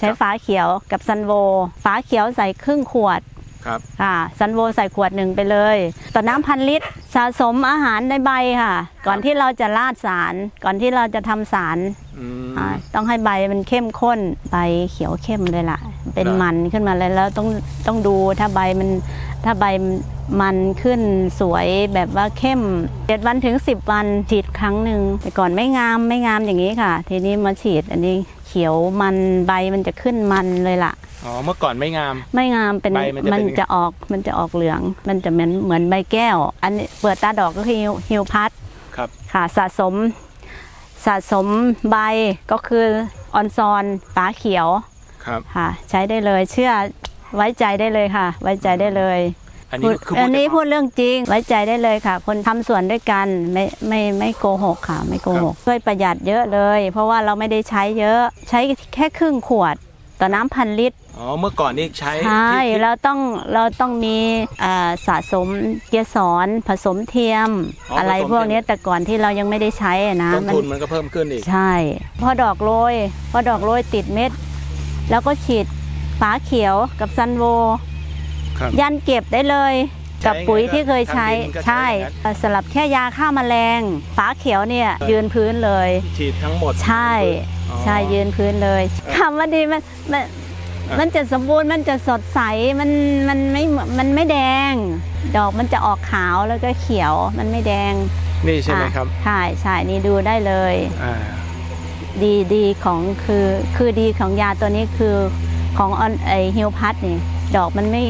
ใช้ฝาเขียวกับซันโว ฝาเขียวใส่ครึ่งขวดครับค่ะซันโวใส่ขวดหนึ่งไปเลย ต่อน้ำพันลิตรสะสมอาหารในใบค่ะ ก่อนที่เราจะราดสาร ก่อนที่เราจะทำสารอืมอ่าต้องให้ใบมันเข้มข้น ใบเขียวเข้มเลยล่ะ เป็นครับมันขึ้นมาเลยแล้วต้องต้องดูถ้าใบมัน ถ้าใบมันขึ้นสวยแบบว่าเข้มเจ็ดวันถึง10วันฉีดครั้งหนึ่งแต่ก่อนไม่งามไม่งามอย่างนี้ค่ะ ทีนี้มาฉีดอันนี้เขียวมันใบมันจะขึ้นมันเลยล่ะอ๋อเมื่อก่อนไม่งาม ไม่งามเป็นใบมันจะเป็นยังไงจะออกมันจะออกเหลือง มันจะเหมือนเหมือนใบแก้ว อันนี้เปิดตาดอกก็คือฮิวฮิวพัดครับค่ะสะสมสะสมใบก็คือออนซอนฝาเขียวครับค่ะ ใช้ได้เลยเชื่อ ไว้ใจได้เลยค่ะ ไว้ใจได้เลยอันนี้คืออันนี้พูพูดดเรื่องจริงไว้ใจได้เลยค่ะ คนทำสวนด้วยกันไม่ไม่ไม่โกหกค่ะ ไม่โกหกช่วยประหยัดเยอะเลย เพราะว่าเราไม่ได้ใช้เยอะใช้แค่ครึ่งขวดต่อน้ำพันลิตรอ๋อเมื่อก่อนนี่ใช้ใช่ที่ที่เราต้องเราต้องมีอ่าสะสมเกสรผสมเทียมอ๋อออะไรผสมพวกเทียมเนี้ยแต่ก่อนที่เรายังไม่ได้ใช้อะนะต้นมันทุนมันก็เพิ่มขึ้นอีกใช่ พอดอกโรยพอดอกโรยติดเม็ด แล้วก็ฉีด ฝาเขียวกับซันโว ครับยันเก็บได้เลย กับใช้ไงปุ๋ยที่เคยใช้ทางดินก็ใช้ใช่อย่างนั้นสลับแค่ยาฆ่าแมลงฝาเขียวเนี่ยยืนพื้นเลย ฉีดทั้งหมด ใช่อ๋อ ใช่ยืนพื้นเลยคำว่าดีมันมันอะมันจะสมบูรณ์มันจะสดใสมันมันไม่มันไม่แดง ดอกมันจะออกขาวแล้วก็เขียวมันไม่แดงนี่ใช่ไหมครับ อะใช่ใช่นี่ดูได้เลย อ่า ดีดีของคือคือดีของยาตัวนี้คือ ของออนไอฮิวพัทนี่ดอกมันไม่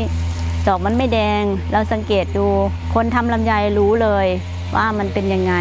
ดอกมันไม่แดง เราสังเกตดู คนทำลำไยรู้เลยว่ามันเป็นยังไง